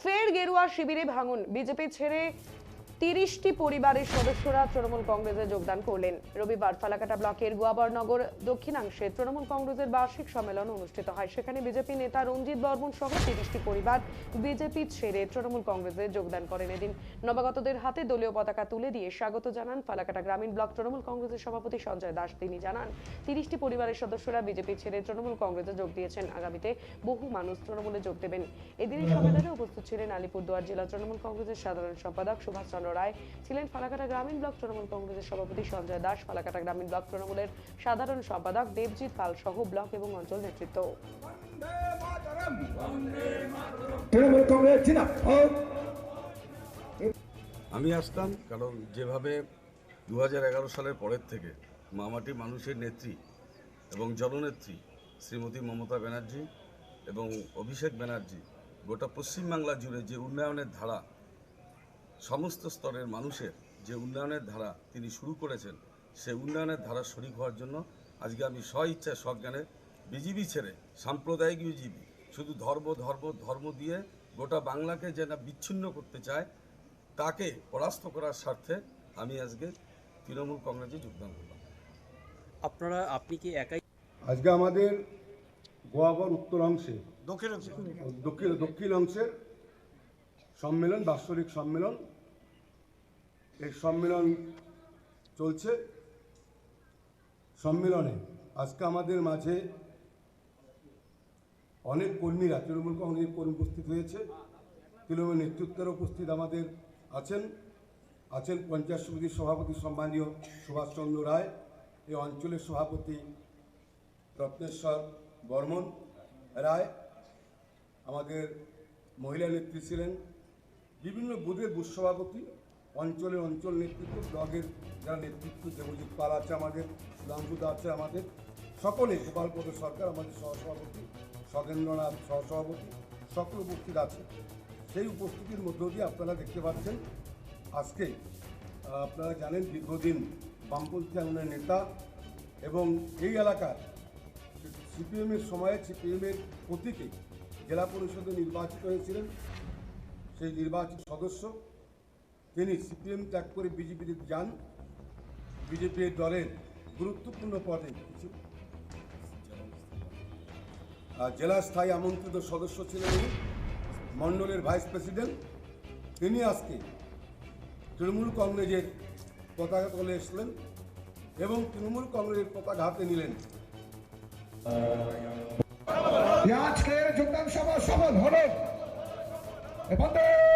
ফের গেরুয়া শিবিরে ভাঙন। বিজেপি ছেড়ে তিরিশটি পরিবারের সদস্যরা তৃণমূল কংগ্রেসে যোগদান করলেন। রবিবার ফালাকাটা ব্লকের গোয়াবরনগর দক্ষিণাংশে তৃণমূল কংগ্রেসের বার্ষিক সম্মেলন অনুষ্ঠিত হয়। সেখানে বিজেপি নেতা রঞ্জিত বর্মন সহ তিরিশটি পরিবার বিজেপি ছেড়ে তৃণমূল কংগ্রেসে যোগদান করেন। এদিন নবাগতদের হাতে দলীয় পতাকা তুলে দিয়ে স্বাগত জানান ফালাকাটা গ্রামীণ ব্লক তৃণমূল কংগ্রেসের সভাপতি সঞ্জয় দাস। তিনি জানান তিরিশটি পরিবারের সদস্যরা বিজেপি ছেড়ে তৃণমূল কংগ্রেসে যোগ দিয়েছেন। আগামীতে বহু মানুষ তৃণমূলে যোগ দেবেন। এদিনের সম্মেলনে উপস্থিত ছিলেন আলিপুরদুয়ার জেলা তৃণমূল কংগ্রেসের সাধারণ সম্পাদক সুভাষ চন্দ্র রায় ছিলেন ফালাকাটা গ্রামীণ ব্লক তৃণমূল কংগ্রেসের সভাপতি সঞ্জয় দাস। ফালাকাটা গ্রামীণ ব্লক তৃণমূলের সাধারণ সম্পাদক দেবজিৎ পাল সহ ব্লক এবং অঞ্চল নেতৃত্ব। তৃণমূল কংগ্রেস আমি আসতাম কারণ যেভাবে দু এগারো সালের পরের থেকে মামাটি মানুষের নেত্রী এবং জননেত্রী শ্রীমতী মমতা ব্যানার্জি এবং অভিষেক ব্যানার্জি গোটা পশ্চিমবাংলা জুড়ে যে উন্নয়নের ধারা সমস্ত স্তরের মানুষের যে উন্নয়নের ধারা তিনি শুরু করেছেন সেই উন্নয়নের ধারা শরিক হওয়ার জন্য আজকে আমি স্ব ইচ্ছা সজ্ঞানে বিজিবি ছেড়ে সাম্প্রদায়িক বিজিবি শুধু ধর্ম ধর্ম ধর্ম দিয়ে গোটা বাংলাকে যে না বিচ্ছিন্ন করতে চায় তাকে পরাস্ত করার স্বার্থে আমি আজকে তৃণমূল কংগ্রেসে যোগদান করলাম। আপনারা আপনি কি একাই? আজকে আমাদের গোয়াবর উত্তর অংশে দক্ষিণ অংশে। দক্ষিণ দক্ষিণ অংশের সম্মেলন, বাৎসরিক সম্মেলন। এই সম্মেলন চলছে। সম্মেলনে আজকে আমাদের মাঝে অনেক কর্মীরা, তৃণমূল কংগ্রেসের কর্মী উপস্থিত হয়েছে। তৃণমূল নেতৃত্বের উপস্থিত আমাদের আছেন। আছেন পঞ্চায়েত সমিতির সভাপতি সম্মানীয় সুভাষচন্দ্র রায়, এই অঞ্চলের সভাপতি রত্নেশ্বর বর্মন রায়, আমাদের মহিলা নেত্রী ছিলেন বিভিন্ন বুথের বুথ সভাপতি অঞ্চলের অঞ্চল নেতৃত্ব ব্লগের যারা নেতৃত্ব, দেবজিৎ পাল আছে আমাদের সুধাংশুদা আছে আমাদের, সকলে গোপালপদ সরকার আমাদের সহসভাপতি সগেন্দ্রনাথ সহসভাপতি, সকল উপস্থিত আছে। সেই উপস্থিতির মধ্য দিয়ে আপনারা দেখতে পাচ্ছেন, আজকে আপনারা জানেন দীর্ঘদিন বামপন্থী আন্দোলনের নেতা এবং এই এলাকার সিপিএমের সময়ে সিপিএমের প্রতীকে জেলা পরিষদে নির্বাচিত হয়েছিলেন। সেই নির্বাচিত সদস্য তিনি সিপিএম ত্যাগ করে বিজেপিতে যান। বিজেপি দলের গুরুত্বপূর্ণ পদে আহ, জেলা স্থায়ী আমন্ত্রিত সদস্য ছিলেন মণ্ডলের ভাইস প্রেসিডেন্ট। তিনি আজকে তৃণমূল কংগ্রেসের পতাকা তলে এসলেন এবং তৃণমূল কংগ্রেসের পতাকা হাতে নিলেন। আজকের যোগদান সভা সফল হল। Levanta!